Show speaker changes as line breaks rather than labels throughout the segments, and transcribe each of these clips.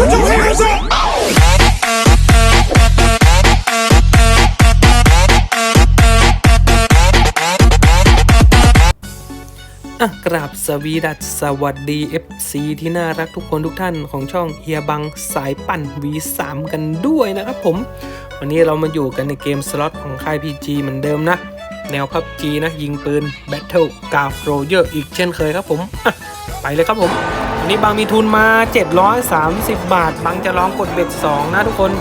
Put your hands up!
อะกราบสวีดัสสวัสดี FC ที่น่ารักทุกคนทุกท่านของช่องเฮียบังสายปั่น V3 กันด้วยนะครับผม วันนี้เรามาอยู่กันในเกมสล็อตของค่าย PG เหมือนเดิมนะ แนว PUBG นะ ยิงปืน Battle g a f r o y e r อีกเช่นเคยครับผม ไปเลยครับผม วันนี้บางมีทุนมา 730 บาท บางจะลองกดเบ็ด2นะทุกคน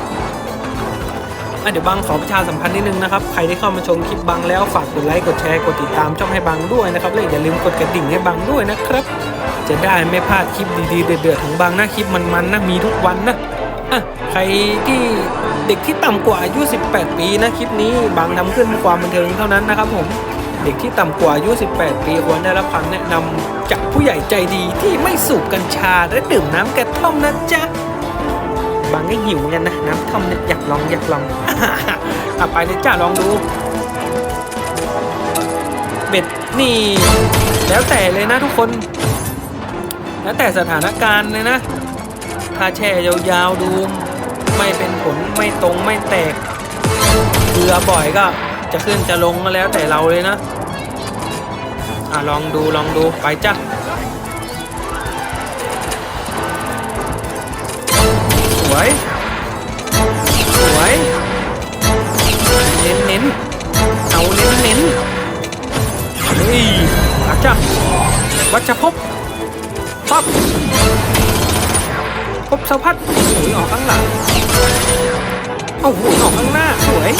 เดี๋ยวบังขอประชาสัมพันธ์นิดนึงนะครับ ใครที่เข้ามาชมคลิปบังแล้วฝากกดไลค์ กดแชร์ กดติดตามช่องให้บังด้วยนะครับ และอย่าลืมกดกระดิ่งให้บังด้วยนะครับ จะได้ไม่พลาดคลิปดีๆ เดือดๆของบังนะคลิปมันๆนะมีทุกวันนะอะใครที่เด็กที่ต่ำกว่าอายุ 18 ปีนะคลิปนี้บังทำขึ้นเพื่อความบันเทิงเท่านั้นนะครับผม เด็กที่ต่ำกว่าอายุ 18 ปีควรได้รับคำแนะนำจากผู้ใหญ่ใจดีที่ไม่สูบกัญชาและดื่มน้ำกระท่อมนะจ๊ะบางก็หิวเหมือนกันนะ น้ำท่อมเนี่ยอยากลองอยากลองอะไปเลยจ้าลองดู เบ็ดนี่ แล้วแต่เลยนะทุกคน แล้วแต่สถานการณ์เลยนะ ถ้าแช่ยาวๆดู ไม่เป็นผลไม่ตรงไม่แตกเกลือบ่อยก็ จะขึ้นจะลงก็แล้วแต่เราเลยนะ อะลองดูลองดูไปจ้ะสวยสวยเน้นเน้นเอาเน้นเน้นเฮ้ยอาจับวัชพบปั๊บพบสะพัดโอ้ยออกข้างหลัง โอ้โหออกข้างหน้า สวย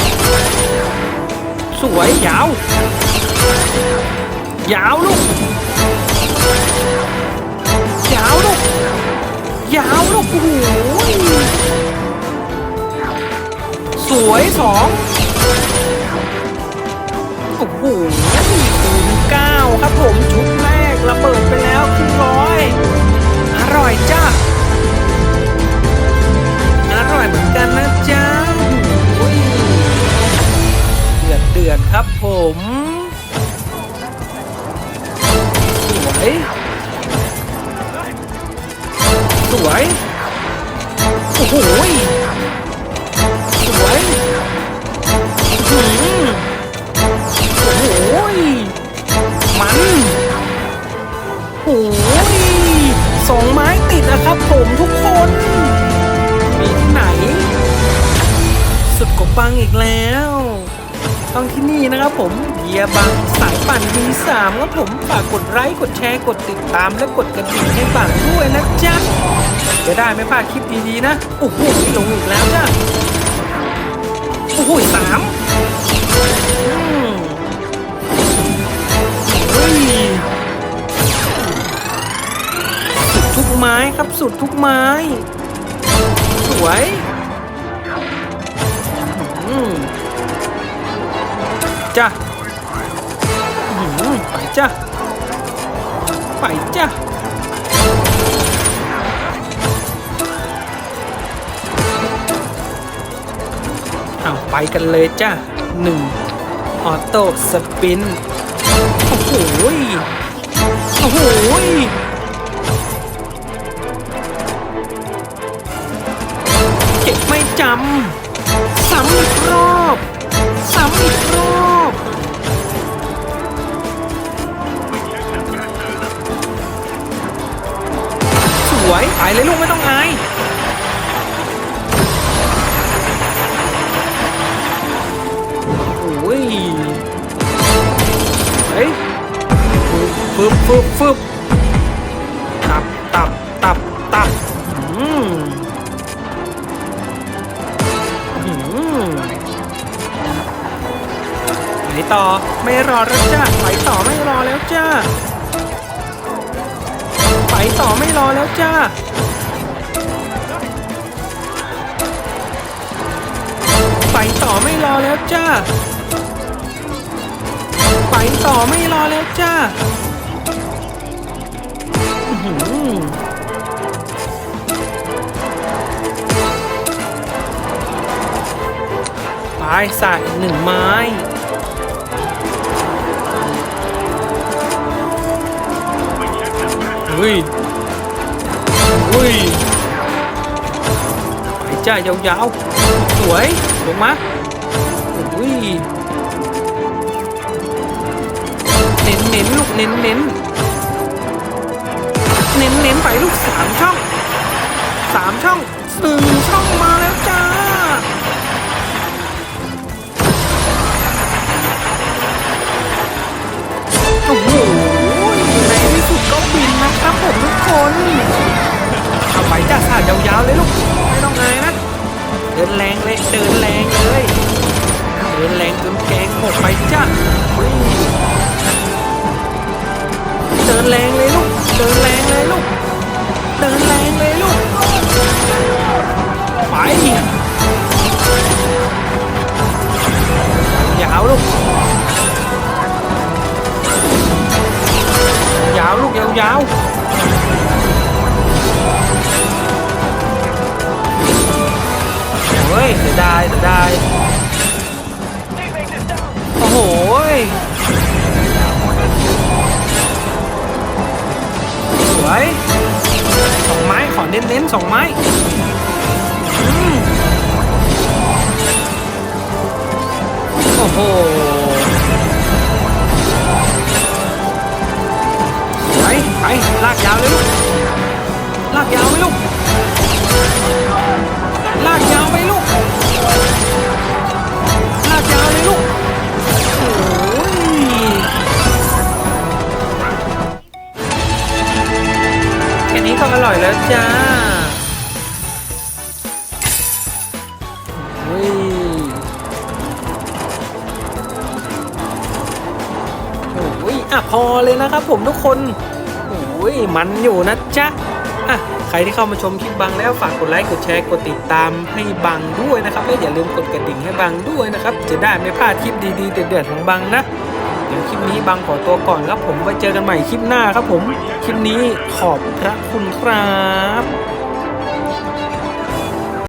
สวยยาวยาวลูกยาวลูกยาวลูกโอ้โหสวยสองโอ้โหคูณเก้าครับผมชุดแรกระเบิดไปแล้วครึ่งร้อยอร่อยจ้า โอ้โหยสวยอื้อหืมโอ้โหยมันโอ้ยสองไม้ติดนะครับผมทุกคนมีที่ไหน สุดกบบังอีกแล้ว ต้องที่นี่นะครับผมเยียบังสายปั่น V3 ครับผมฝากกดไลค์กดแชร์กดติดตามและกดกระดิ่งให้บังด้วยนะจ๊ะจะได้ไม่พลาดคลิปดีๆนะโอ้โหลงอีกแล้วจ้ะโอ้โหสามอืมเฮ้ยสุดทุกไม้ครับสุดทุกไม้ สวย อืม จ้ะอื้อหือไปจ้ะไปจ้ะเอาไปกันเลยจ้ะหนึ่งออโต้สปิน โอ้โหยโอ้โหยเก็บไม่จำซ้ำอีกรอบซ้ำอีกรอบ เลยลูกไม่ต้องอายโอ้ยเฮ้ยฟึบฟึบฟึบตับตับตับตับอืมอืมไปต่อไม่รอแล้วจ้าไปต่อไม่รอแล้วจ้า ไปต่อไม่รอแล้วจ้าไปต่อไม่รอแล้วจ้าไปต่อไม่รอแล้วจ้าไปใส่อีกหนึ่งไม้ เฮ้ยเฮ้ยจ้ายาวๆสวยลงมาอุ้ย ทุกคนเอาไปจ้าสาดยาวๆเลยลูก ไม่ต้องอายนะ เดินแรงเลย เดินแรงเลย เดินแรงจนแกงหมดไปจ้าอุ้ยเดินแรงเลยลูก เดินแรงเลยลูก เดินแรงเลยลูก ไปยาวลูกยาวลูกยาวย เฮ้ยเสียดายเสียดายโอ้โหสวยสองไม้ขอเน้นๆสองไม้โอ้โหไปไปลากยาวเลยลูกลากยาวไปลูก พอเลยนะครับผมทุกคนโอ้ยมันอยู่นะจ๊ะอะใครที่เข้ามาชมคลิปบังแล้วฝากกดไลค์กดแชร์กดติดตามให้บังด้วยนะครับและอย่าลืมกดกระดิ่งให้บังด้วยนะครับ จะได้ไม่พลาดคลิปดีๆเดือดๆของบังนะเดี๋ยวคลิปนี้บังขอตัวก่อนครับผมไว้เจอกันใหม่คลิปหน้าครับผม คลิปนี้ขอบพระคุณครับ